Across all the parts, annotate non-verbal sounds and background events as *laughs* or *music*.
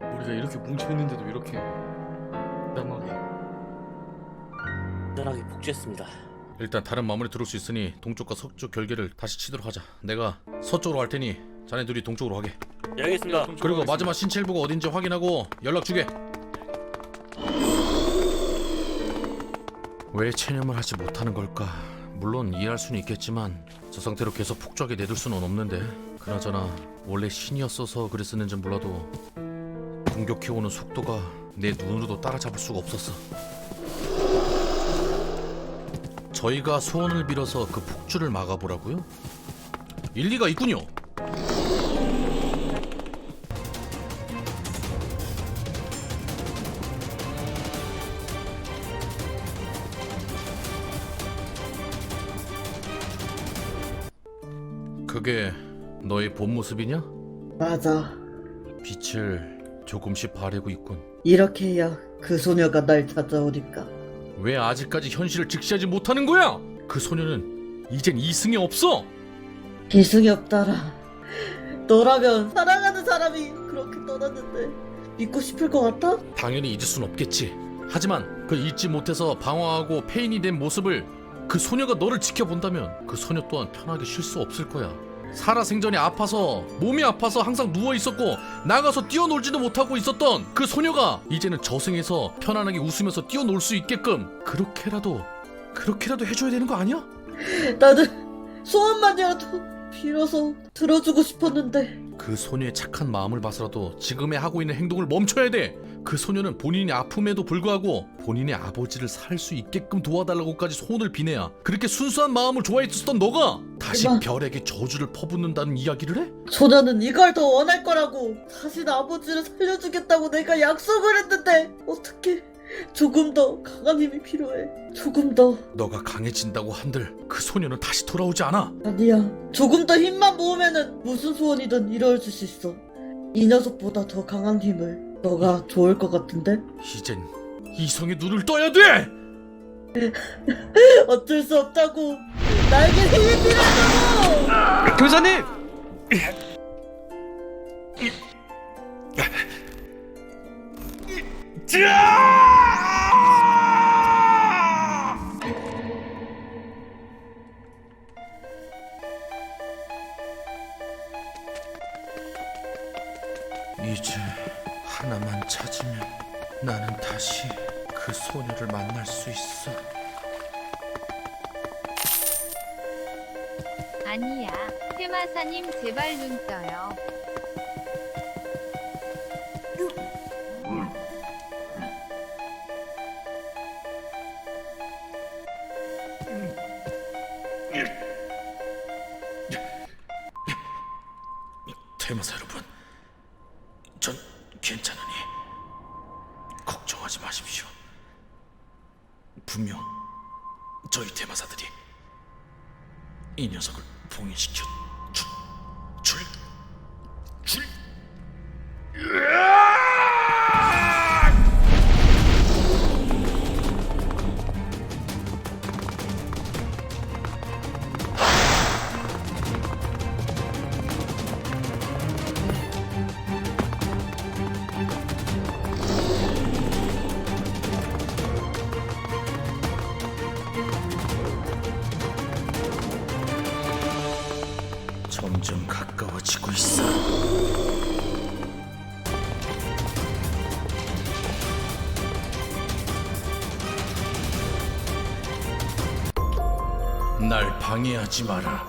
우리가 이렇게 뭉쳐 있는데도 이렇게 남하게. 안전하게 복주했습니다. 일단 다른 마무리 들을 수 있으니 동쪽과 서쪽 결계를 다시 치도록 하자. 내가 서쪽으로 할 테니 자네 둘이 동쪽으로 하게. 예, 알겠습니다. 그리고 마지막 신체 일부가 어딘지 확인하고 연락 주게. 왜 체념을 하지 못하는 걸까? 물론 이해할 수는 있겠지만 저 상태로 계속 폭주하게 내둘 수는 없는데 그나저나 원래 신이었어서 그랬었는지 몰라도 공격해오는 속도가 내 눈으로도 따라잡을 수가 없었어. 저희가 소원을 빌어서 그 폭주를 막아보라고요? 일리가 있군요. 그게 너의 본 모습이냐? 맞아. 빛을 조금씩 바래고 있군. 이렇게 해야 그 소녀가 날 찾아오니까. 왜 아직까지 현실을 직시하지 못하는 거야? 그 소녀는 이젠 이승에 없어. 기승이 없다라. 너라면 사랑하는 사람이 그렇게 떠났는데 믿고 싶을 것 같아? 당연히 잊을 순 없겠지. 하지만 그 잊지 못해서 방황하고 폐인이 된 모습을 그 소녀가 너를 지켜본다면 그 소녀 또한 편하게 쉴 수 없을 거야. 살아 생전에 아파서 몸이 아파서 항상 누워 있었고 나가서 뛰어놀지도 못하고 있었던 그 소녀가 이제는 저승에서 편안하게 웃으면서 뛰어놀 수 있게끔 그렇게라도 그렇게라도 해줘야 되는 거 아니야? 나는 소원만이라도 빌어서 들어주고 싶었는데 그 소녀의 착한 마음을 봐서라도 지금에 하고 있는 행동을 멈춰야 돼. 그 소녀는 본인의 아픔에도 불구하고 본인의 아버지를 살 수 있게끔 도와달라고까지 소원을 비내야 그렇게 순수한 마음을 좋아했었던 너가 다시 그만. 별에게 저주를 퍼붓는다는 이야기를 해? 소녀는 이걸 더 원할 거라고 자신 아버지를 살려주겠다고 내가 약속을 했는데 어떻게 조금 더 강한 힘이 필요해 조금 더 너가 강해진다고 한들 그 소녀는 다시 돌아오지 않아. 아니야 조금 더 힘만 모으면은 무슨 소원이든 이루어질 수 있어 이 녀석보다 더 강한 힘을 너가 좋을 것 같은데 이젠 이성의 눈을 떠야 돼. *laughs* 어쩔 수 없다고 나에게 힘이 필요하다고 교사님! 이 나만 찾으면 나는 다시 그 소녀를 만날 수 있어. 아니야. 테마사님 제발 눈 떠요. 테마사 여러분, 전 괜찮으니 걱정하지 마십시오. 분명 저희 테마사들이 이 녀석을 봉인시켜 줄, 줄, 줄. 점점 방해하지 마라.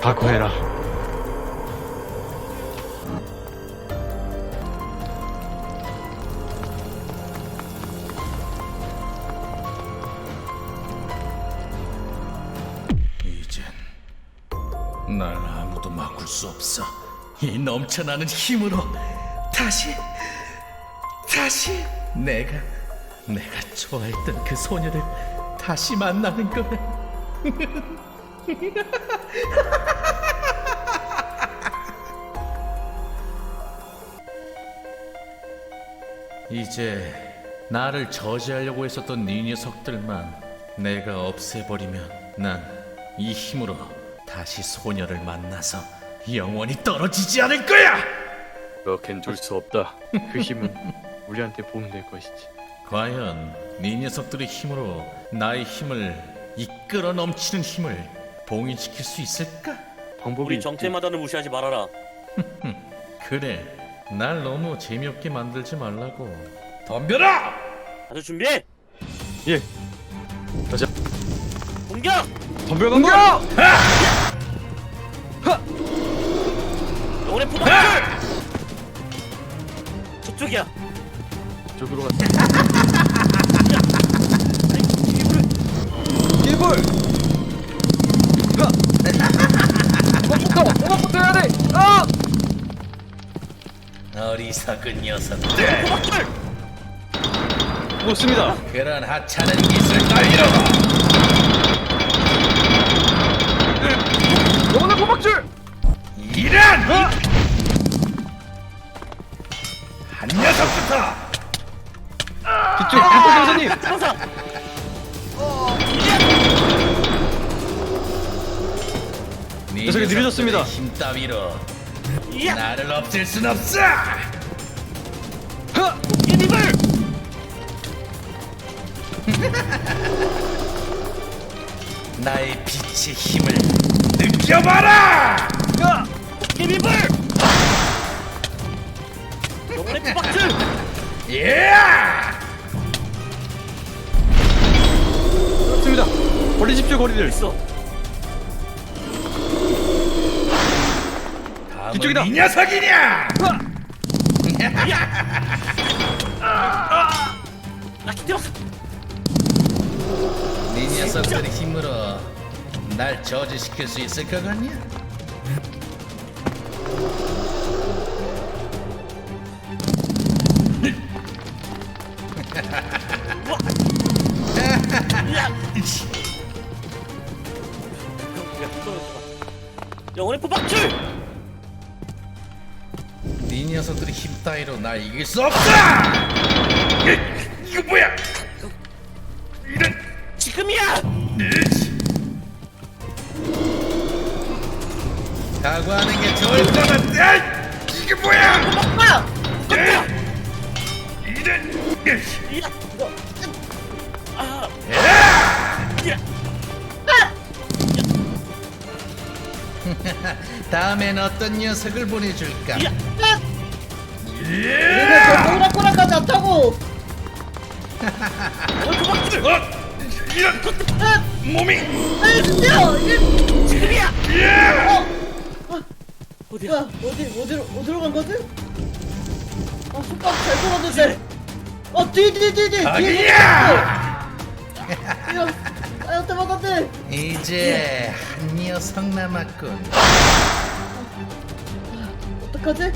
각오해라. 이젠 날 아무도 막을 수 없어. 이 넘쳐나는 힘으로 다시 다시 내가 내가 좋아했던 그 소녀를 다시 만나는 거야. *laughs* 이제 나를 저지하려고 했었던 네 녀석들만 내가 없애버리면 난 이 힘으로 다시 소녀를 만나서 영원히 떨어지지 않을 거야. 그렇겐 줄수 없다. 그 힘은 우리한테 보험될 것이지. 과연 네 녀석들의 힘으로 나의 힘을 이끌어 넘치는 힘을 봉인시킬 수 있을까? 방법이 우리 있지. 정체마다를 무시하지 말아라. *laughs* 그래, 날 너무 재미없게 만들지 말라고. 덤벼라! 다들 준비해. 예. 가자. 공격. 덤벼 간다. 영혼의 포박줄. 저쪽이야. 저기로 가자. 이불을 어리석은 녀석들. 포박줄. 못습니다. 그런 하찮은 기술 따위로 영혼의 포박줄. 이란! 한 녀석부터 뒤쪽 불꽃 선생님. 항상 네 녀석이 느려졌습니다. 녀석들의 힘 따위로 이야. 나를 없앨 순 없어! 이불. *laughs* 나의 빛의 힘을 느껴봐라! 이불. 영혼의 포박줄. 예! 벌리십시오 거리를. 있어. 다음은 이쪽이다. 이 녀석이냐! 나 기대었어. 네 녀석들의 힘으로 날 저지시킬 수 있을 것 같냐? 영혼의 포박줄. 네 녀석들의 힘 따위로 날 이길 수 없어! 이, 이거 뭐야? 이런 지금이야. 각오하는 게 좋을 것 같아! 이게 뭐야? 아! 이런 이야. *laughs* 다음엔 어떤 녀석을 보내줄까? 얘네. 어? 이런 아! 몸이 아, 진짜! 이게 지금이야. 어! 어디야? 어디, 어디로, 어디로 간 거지? 아, 손가락 잘 걸었는데. 어, 뒤, 뒤, 뒤, 뒤! 아기야! 이런, 아, *laughs* 여태 막았네. 이제 한 녀석 남았군. 어떡하지?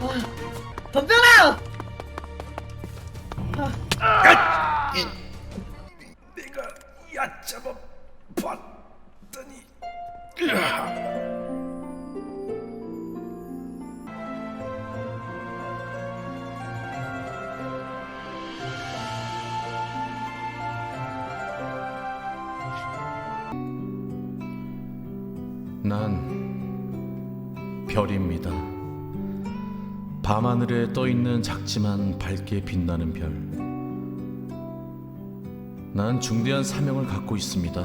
아, 덤벼라! 아, 내가 얕잡아 봤더니 난 별입니다. 밤하늘에 떠 있는 작지만 밝게 빛나는 별. 난 중대한 사명을 갖고 있습니다.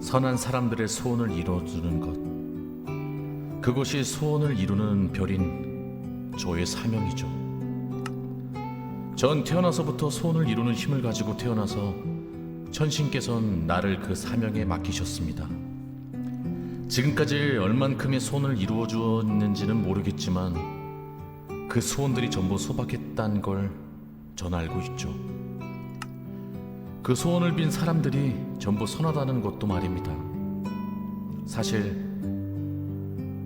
선한 사람들의 소원을 이뤄주는 것. 그것이 소원을 이루는 별인 저의 사명이죠. 전 태어나서부터 소원을 이루는 힘을 가지고 태어나서 천신께서는 나를 그 사명에 맡기셨습니다. 지금까지 얼만큼의 소원을 이루어 주었는지는 모르겠지만 그 소원들이 전부 소박했단 걸 전 알고 있죠. 그 소원을 빈 사람들이 전부 선하다는 것도 말입니다. 사실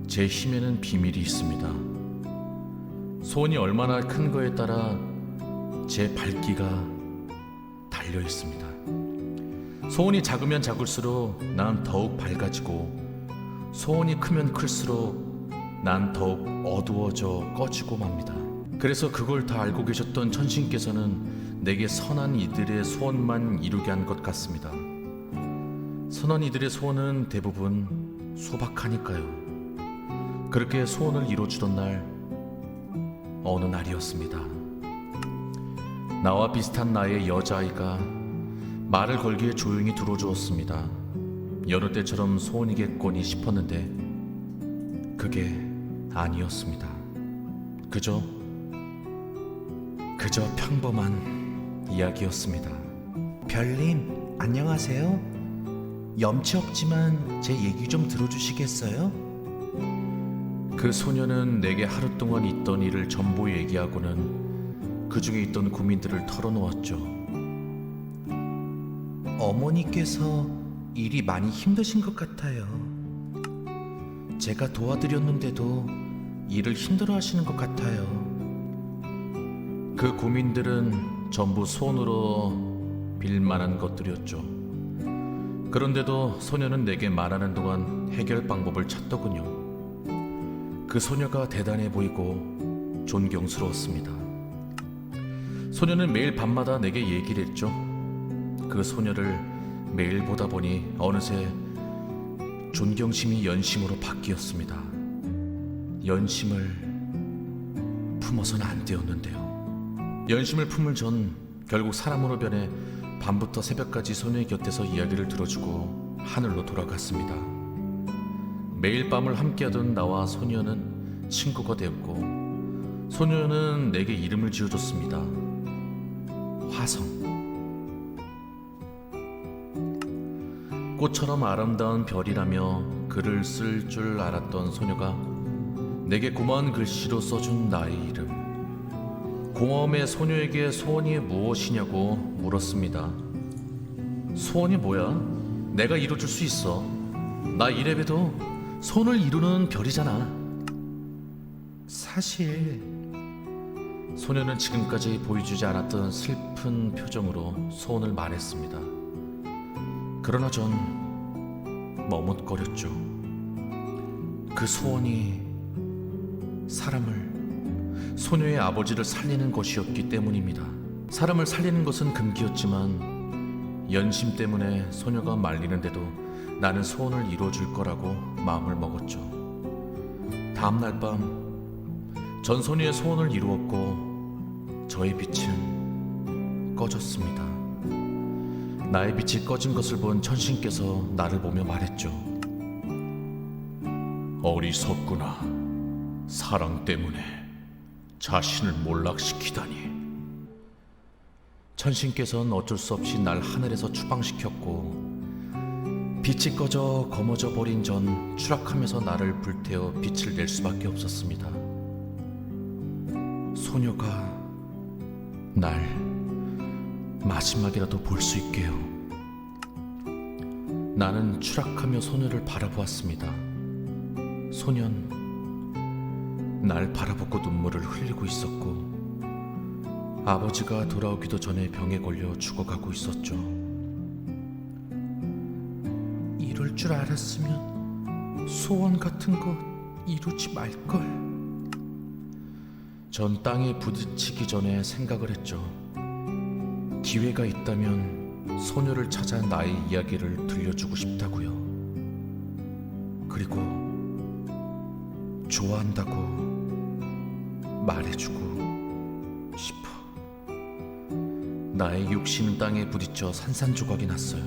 제 힘에는 비밀이 있습니다. 소원이 얼마나 큰 거에 따라 제 밝기가 달려 있습니다. 소원이 작으면 작을수록 난 더욱 밝아지고 소원이 크면 클수록 난 더욱 어두워져 꺼지고 맙니다. 그래서 그걸 다 알고 계셨던 천신께서는 내게 선한 이들의 소원만 이루게 한 것 같습니다. 선원이들의 소원은 대부분 소박하니까요. 그렇게 소원을 이뤄주던 날 어느 날이었습니다. 나와 비슷한 나이의 여자아이가 말을 걸기에 조용히 들어주었습니다. 여느 때처럼 소원이겠거니 싶었는데 그게 아니었습니다. 그저 그저 평범한 이야기였습니다. 별님, 안녕하세요. 염치 없지만 제 얘기 좀 들어주시겠어요? 그 소녀는 내게 하루 동안 있던 일을 전부 얘기하고는 그 중에 있던 고민들을 털어놓았죠. 어머니께서 일이 많이 힘드신 것 같아요. 제가 도와드렸는데도 일을 힘들어 하시는 것 같아요. 그 고민들은 전부 손으로 빌만한 것들이었죠. 그런데도 소녀는 내게 말하는 동안 해결 방법을 찾더군요. 그 소녀가 대단해 보이고 존경스러웠습니다. 소녀는 매일 밤마다 내게 얘기를 했죠. 그 소녀를 매일 보다 보니 어느새 존경심이 연심으로 바뀌었습니다. 연심을 품어서는 안 되었는데요. 연심을 품을 전 결국 사람으로 변해 밤부터 새벽까지 소녀의 곁에서 이야기를 들어주고 하늘로 돌아갔습니다. 매일 밤을 함께하던 나와 소녀는 친구가 되었고 소녀는 내게 이름을 지어줬습니다. 화성. 꽃처럼 아름다운 별이라며 글을 쓸 줄 알았던 소녀가 내게 고마운 글씨로 써준 나의 이름. 고마움에 소녀에게 소원이 무엇이냐고 물었습니다. 소원이 뭐야? 내가 이뤄줄 수 있어. 나 이래봬도 손을 이루는 별이잖아. 사실 소녀는 지금까지 보여주지 않았던 슬픈 표정으로 소원을 말했습니다. 그러나 전 머뭇거렸죠. 그 소원이 사람을 소녀의 아버지를 살리는 것이었기 때문입니다. 사람을 살리는 것은 금기였지만 연심 때문에 소녀가 말리는데도 나는 소원을 이루어줄 거라고 마음을 먹었죠. 다음 날 밤 전 소녀의 소원을 이루었고 저의 빛은 꺼졌습니다. 나의 빛이 꺼진 것을 본 천신께서 나를 보며 말했죠. 어리석구나. 사랑 때문에 자신을 몰락시키다니. 천신께서는 어쩔 수 없이 날 하늘에서 추방시켰고 빛이 꺼져 검어져 버린 전 추락하면서 나를 불태워 빛을 낼 수밖에 없었습니다. 소녀가 날 마지막이라도 볼 수 있게요. 나는 추락하며 소녀를 바라보았습니다. 소년 날 바라보고 눈물을 흘리고 있었고 아버지가 돌아오기도 전에 병에 걸려 죽어가고 있었죠. 이럴 줄 알았으면 소원 같은 거 이루지 말걸. 전 땅에 부딪히기 전에 생각을 했죠. 기회가 있다면 소녀를 찾아 나의 이야기를 들려주고 싶다고요. 그리고 좋아한다고 말해주고 싶어. 나의 육신은 땅에 부딪혀 산산조각이 났어요.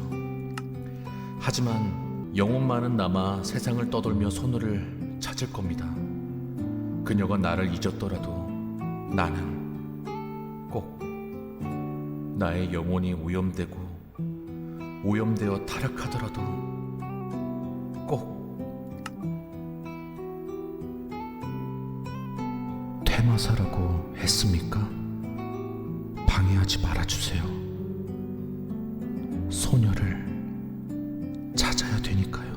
하지만 영혼만은 남아 세상을 떠돌며 소녀를 찾을 겁니다. 그녀가 나를 잊었더라도 나는 꼭 나의 영혼이 오염되고 오염되어 타락하더라도 꼭 퇴마사라고 했습니까? 방해하지 말아주세요. 소녀를 찾아야 되니까요.